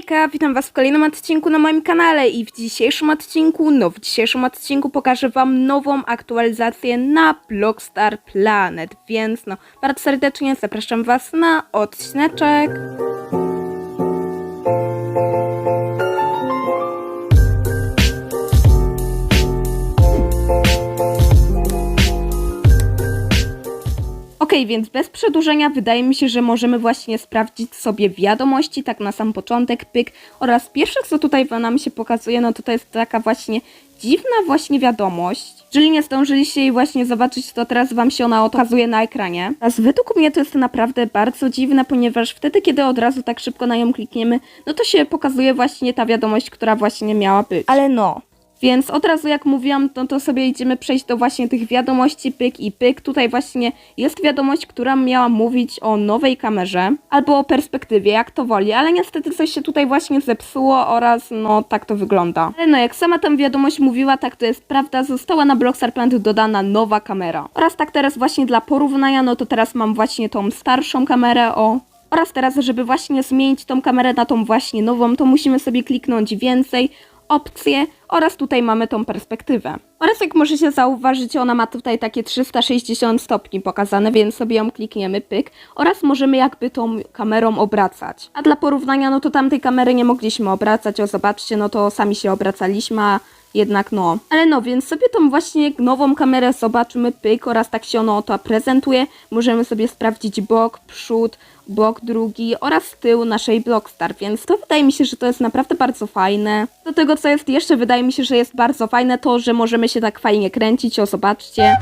Hejka, witam was w kolejnym odcinku na moim kanale i w dzisiejszym odcinku, no w dzisiejszym odcinku pokażę wam nową aktualizację na Blockstar Planet, więc no bardzo serdecznie zapraszam was na odcineczek. Więc bez przedłużenia wydaje mi się, że możemy właśnie sprawdzić sobie wiadomości, tak na sam początek, pyk. Oraz pierwsze, co tutaj nam się pokazuje, no to to jest taka właśnie dziwna właśnie wiadomość. Jeżeli nie zdążyliście jej właśnie zobaczyć, to teraz wam się ona okazuje na ekranie. Teraz według mnie to jest naprawdę bardzo dziwne, ponieważ wtedy, kiedy od razu tak szybko na nią klikniemy, no to się pokazuje właśnie ta wiadomość, która właśnie miała być. Ale no, więc od razu jak mówiłam, no to sobie idziemy przejść do właśnie tych wiadomości pyk i pyk. Tutaj właśnie jest wiadomość, która miała mówić o nowej kamerze albo o perspektywie, jak to woli, ale niestety coś się tutaj właśnie zepsuło oraz no tak to wygląda. Ale no jak sama tam wiadomość mówiła, tak to jest prawda, została na Blockstar Planet dodana nowa kamera. Oraz tak teraz właśnie dla porównania, no to teraz mam właśnie tą starszą kamerę o oraz teraz, żeby właśnie zmienić tą kamerę na tą właśnie nową, to musimy sobie kliknąć więcej, opcje oraz tutaj mamy tą perspektywę. Oraz jak możecie zauważyć, ona ma tutaj takie 360 stopni pokazane, więc sobie ją klikniemy, pyk. Oraz możemy jakby tą kamerą obracać. A dla porównania, no to tamtej kamery nie mogliśmy obracać, o zobaczcie, no to sami się obracaliśmy, a jednak no. Ale no, więc sobie tą właśnie nową kamerę zobaczymy, pyk, oraz tak się ona oto prezentuje. Możemy sobie sprawdzić bok, przód, bok drugi oraz tył naszej Blockstar, więc to wydaje mi się, że to jest naprawdę bardzo fajne. Do tego, co jest jeszcze, wydaje mi się, że jest bardzo fajne to, że możemy się tak fajnie kręcić, o zobaczcie.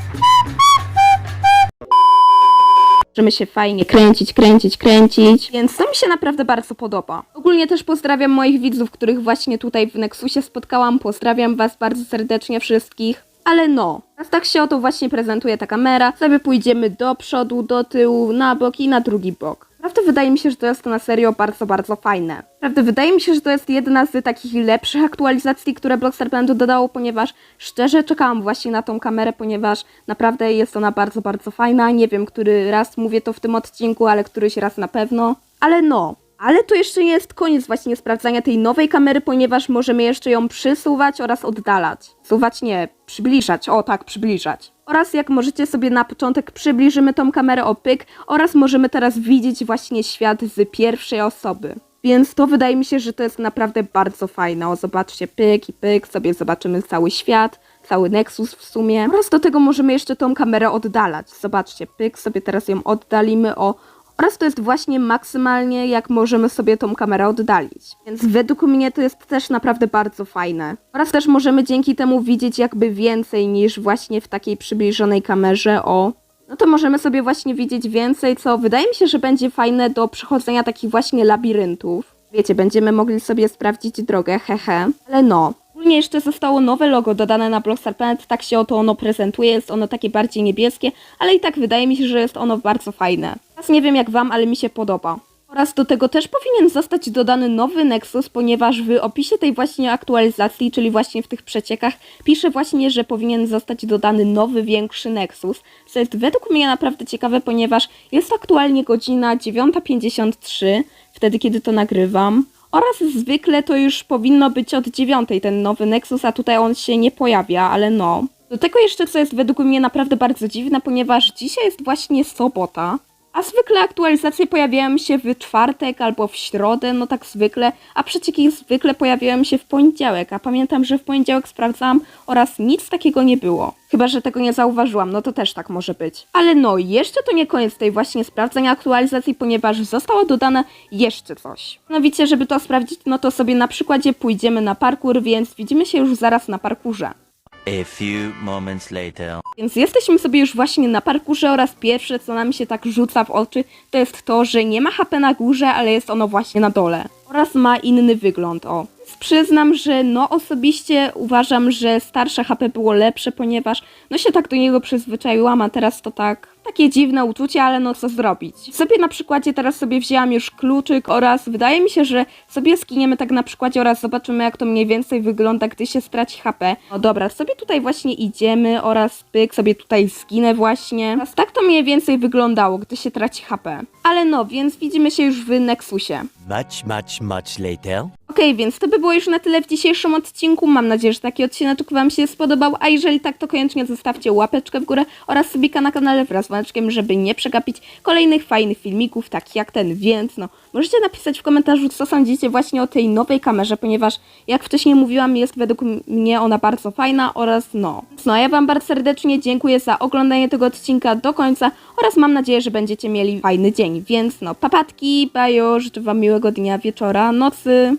Możemy się fajnie kręcić, kręcić, kręcić, więc to mi się naprawdę bardzo podoba. Ogólnie też pozdrawiam moich widzów, których właśnie tutaj w Nexusie spotkałam. Pozdrawiam was bardzo serdecznie wszystkich. Ale no, teraz tak się oto właśnie prezentuje ta kamera. Sobie pójdziemy do przodu, do tyłu, na bok i na drugi bok. Naprawdę wydaje mi się, że to jest na serio bardzo, bardzo fajne. Naprawdę wydaje mi się, że to jest jedna z takich lepszych aktualizacji, które Blockstar Planet dodało, ponieważ szczerze czekałam właśnie na tą kamerę, ponieważ naprawdę jest ona bardzo, bardzo fajna. Nie wiem, który raz mówię to w tym odcinku, ale któryś raz na pewno. Ale no, ale to jeszcze nie jest koniec właśnie sprawdzania tej nowej kamery, ponieważ możemy jeszcze ją przysuwać oraz oddalać. Suwać nie, przybliżać, o tak, przybliżać. Oraz jak możecie sobie na początek przybliżymy tą kamerę o pyk oraz możemy teraz widzieć właśnie świat z pierwszej osoby. Więc to wydaje mi się, że to jest naprawdę bardzo fajne. O, zobaczcie, pyk i pyk, sobie zobaczymy cały świat, cały Nexus w sumie. Oraz do tego możemy jeszcze tą kamerę oddalać. Zobaczcie, pyk, sobie teraz ją oddalimy o oraz to jest właśnie maksymalnie, jak możemy sobie tą kamerę oddalić. Więc według mnie to jest też naprawdę bardzo fajne. Oraz też możemy dzięki temu widzieć jakby więcej niż właśnie w takiej przybliżonej kamerze o... No to możemy sobie właśnie widzieć więcej, co wydaje mi się, że będzie fajne do przechodzenia takich właśnie labiryntów. Wiecie, będziemy mogli sobie sprawdzić drogę, hehe. Ale no, Ogólnie jeszcze zostało nowe logo dodane na Blockstar Planet, tak się oto ono prezentuje, jest ono takie bardziej niebieskie, ale i tak wydaje mi się, że jest ono bardzo fajne. Teraz nie wiem jak wam, ale mi się podoba. Oraz do tego też powinien zostać dodany nowy Nexus, ponieważ w opisie tej właśnie aktualizacji, czyli właśnie w tych przeciekach, pisze właśnie, że powinien zostać dodany nowy, większy Nexus, co jest według mnie naprawdę ciekawe, ponieważ jest aktualnie godzina 9.53, wtedy kiedy to nagrywam. Oraz zwykle to już powinno być od dziewiątej ten nowy Nexus, a tutaj on się nie pojawia, ale no. Do tego jeszcze co jest według mnie naprawdę bardzo dziwne, ponieważ dzisiaj jest właśnie sobota, a zwykle aktualizacje pojawiają się w czwartek albo w środę, no tak zwykle, a przecieki zwykle pojawiają się w poniedziałek, a pamiętam, że w poniedziałek sprawdzałam oraz nic takiego nie było. Chyba, że tego nie zauważyłam, no to też tak może być. Ale no, jeszcze to nie koniec tej właśnie sprawdzenia aktualizacji, ponieważ zostało dodane jeszcze coś. Mianowicie, żeby to sprawdzić, no to sobie na przykładzie pójdziemy na parkour, więc widzimy się już zaraz na parkurze. A few moments later. Więc jesteśmy sobie już właśnie na parkurze oraz pierwsze, co nam się tak rzuca w oczy, to jest to, że nie ma HP na górze, ale jest ono właśnie na dole. Oraz ma inny wygląd, o. Więc przyznam, że no osobiście uważam, że starsze HP było lepsze, ponieważ no się tak do niego przyzwyczaiłam, a teraz to tak, Takie dziwne uczucie, ale no co zrobić. Sobie na przykładzie teraz sobie wzięłam już kluczyk oraz wydaje mi się, że sobie skiniemy tak na przykładzie oraz zobaczymy jak to mniej więcej wygląda, gdy się straci HP. No dobra, sobie tutaj właśnie idziemy oraz pyk, sobie tutaj zginę właśnie. Teraz tak to mniej więcej wyglądało, gdy się traci HP. Ale no, więc widzimy się już w Nexusie. Much, much, much later. Okej, więc to by było już na tyle w dzisiejszym odcinku. Mam nadzieję, że taki odcinek Wam się spodobał, a jeżeli tak, to koniecznie zostawcie łapeczkę w górę oraz subika na kanale wraz z dzwoneczkiem, żeby nie przegapić kolejnych fajnych filmików, takich jak ten, więc no, możecie napisać w komentarzu, co sądzicie właśnie o tej nowej kamerze, ponieważ jak wcześniej mówiłam, jest według mnie ona bardzo fajna oraz no. No, ja Wam bardzo serdecznie dziękuję za oglądanie tego odcinka do końca oraz mam nadzieję, że będziecie mieli fajny dzień, więc no, papatki, bajo, życzę Wam miłego dnia, wieczora, nocy.